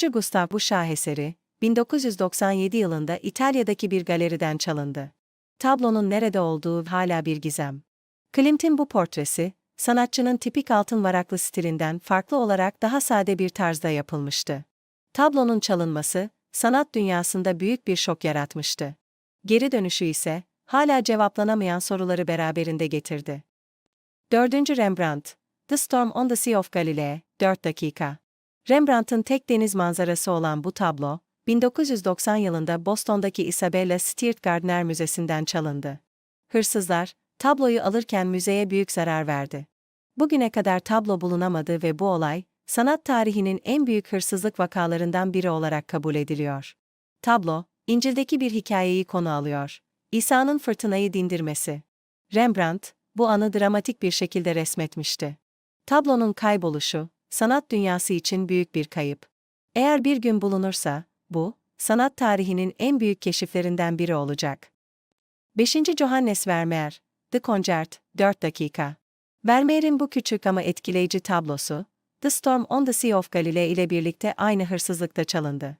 Sanatçı Gustav bu şaheseri, 1997 yılında İtalya'daki bir galeriden çalındı. Tablonun nerede olduğu hala bir gizem. Klimt'in bu portresi, sanatçının tipik altın varaklı stilinden farklı olarak daha sade bir tarzda yapılmıştı. Tablonun çalınması, sanat dünyasında büyük bir şok yaratmıştı. Geri dönüşü ise, hala cevaplanamayan soruları beraberinde getirdi. 4. Rembrandt, The Storm on the Sea of Galilee, 4 dakika. Rembrandt'ın tek deniz manzarası olan bu tablo, 1990 yılında Boston'daki Isabella Stewart Gardner Müzesi'nden çalındı. Hırsızlar, tabloyu alırken müzeye büyük zarar verdi. Bugüne kadar tablo bulunamadı ve bu olay, sanat tarihinin en büyük hırsızlık vakalarından biri olarak kabul ediliyor. Tablo, İncil'deki bir hikayeyi konu alıyor. İsa'nın fırtınayı dindirmesi. Rembrandt, bu anı dramatik bir şekilde resmetmişti. Tablonun kayboluşu, sanat dünyası için büyük bir kayıp. Eğer bir gün bulunursa, bu, sanat tarihinin en büyük keşiflerinden biri olacak. 5. Johannes Vermeer, The Concert, 4 dakika. Vermeer'in bu küçük ama etkileyici tablosu, The Storm on the Sea of Galilee ile birlikte aynı hırsızlıkta çalındı.